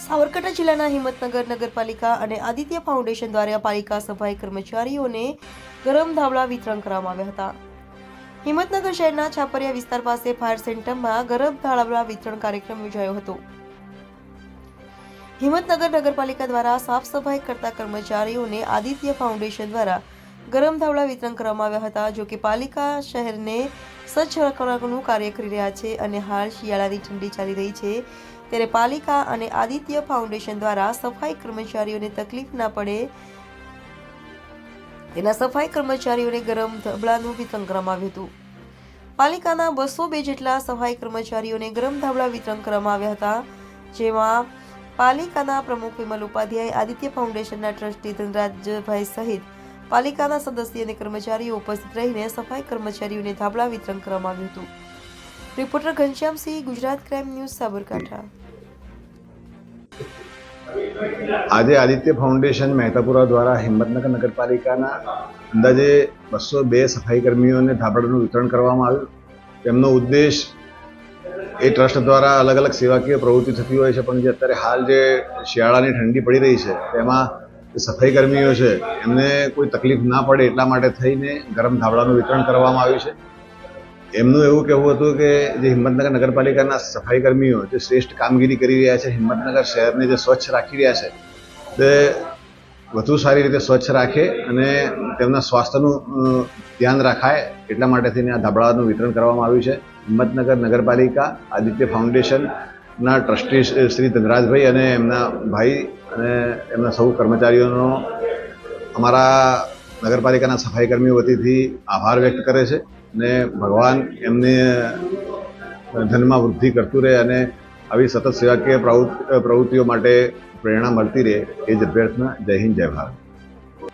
સાબરકાંઠા જિલ્લાના હિંમતનગર નગરપાલિકા અને આદિત્ય ફાઉન્ડેશન દ્વારા પાલિકા સફાઈ કર્મચારીઓને ગરમ ધાબળા વિતરણ કરવામાં આવ્યા હતા. હિંમતનગર શહેરના છાપરિયા વિસ્તાર પાસે ફાયર સેન્ટરમાં ગરમ ધાબળા વિતરણ કાર્યક્રમ યોજાયો હતો. હિંમતનગર નગરપાલિકા દ્વારા સાફ સફાઈ કરતા કર્મચારીઓને આદિત્ય ફાઉન્ડેશન દ્વારા ગરમ ધાબળા વિતરણ કરવામાં આવ્યા હતા, જો કે પાલિકા શહેરને સ્વચ્છ રાખવાનું કાર્ય કરી રહ્યા છે અને હાલ શિયાળાની ઠંડી ચાલી રહી છે. ત્યારે પાલિકા અને આદિત્ય ફાઉન્ડેશન દ્વારા સફાઈ કર્મચારીઓને તકલીફ ના પડે તેના સફાઈ કર્મચારીઓને ગરમ ધાબળાનું વિતરણ કરવામાં આવ્યું હતું. પાલિકાના બસો બે જેટલા સફાઈ કર્મચારીઓને ગરમ ધાબળા વિતરણ કરવામાં આવ્યા હતા, જેમાં પાલિકાના પ્રમુખ વિમલ ઉપાધ્યાય, આદિત્ય ફાઉન્ડેશનના ટ્રસ્ટી ધનરાજભાઈ સહિત પાલિકાના સદસ્ય અને કર્મચારીઓ ઉપસ્થિત રહીને સફાઈ કર્મચારીઓને ધાબળા વિતરણ કરવામાં આવ્યું હતું. Reporter Ghanshyamsinh, Gujarat crime news, Sabarkantha. આજે આદિત્ય ફાઉન્ડેશન મહેતાપુરા દ્વારા હિંમતનગર નગરપાલિકાના અંદાજે બસો બે સફાઈ કર્મીઓને ધાબળાનું વિતરણ કરવામાં આવ્યું. તેમનો ઉદ્દેશ એ ટ્રસ્ટ દ્વારા અલગ અલગ સેવાકીય પ્રવૃત્તિ થતી હોય છે, પણ જે અત્યારે હાલ જે શિયાળાની ઠંડી પડી રહી છે, તેમાં સફાઈ કર્મીઓ છે, એમને કોઈ તકલીફ ના પડે એટલા માટે થઈને ગરમ ધાબળાનું વિતરણ કરવામાં આવ્યું છે. એમનું એવું કહેવું હતું કે જે હિંમતનગર નગરપાલિકાના સફાઈ કર્મીઓ જે શ્રેષ્ઠ કામગીરી કરી રહ્યા છે, હિંમતનગર શહેરને જે સ્વચ્છ રાખી રહ્યા છે, તે વધુ સારી રીતે સ્વચ્છ રાખે અને તેમના સ્વાસ્થ્યનું ધ્યાન રખાય એટલા માટે થઈને આ ધાબળાનું વિતરણ કરવામાં આવ્યું છે. હિંમતનગર નગરપાલિકા આદિત્ય ફાઉન્ડેશનના ટ્રસ્ટી શ્રી ધનરાજભાઈ અને એમના ભાઈ અને એમના સૌ કર્મચારીઓનો અમારા નગરપાલિકાના સફાઈ કર્મીઓ વતીથી આભાર વ્યક્ત કરે છે અને ભગવાન એમને ધનમાં વૃદ્ધિ કરતું રહે અને આવી સતત સેવાકીય પ્રવૃત્તિ- પ્રવૃત્તિઓ માટે પ્રેરણા મળતી રહે એ જ અભ્યર્થના જય હિન્દ, જય ભારત.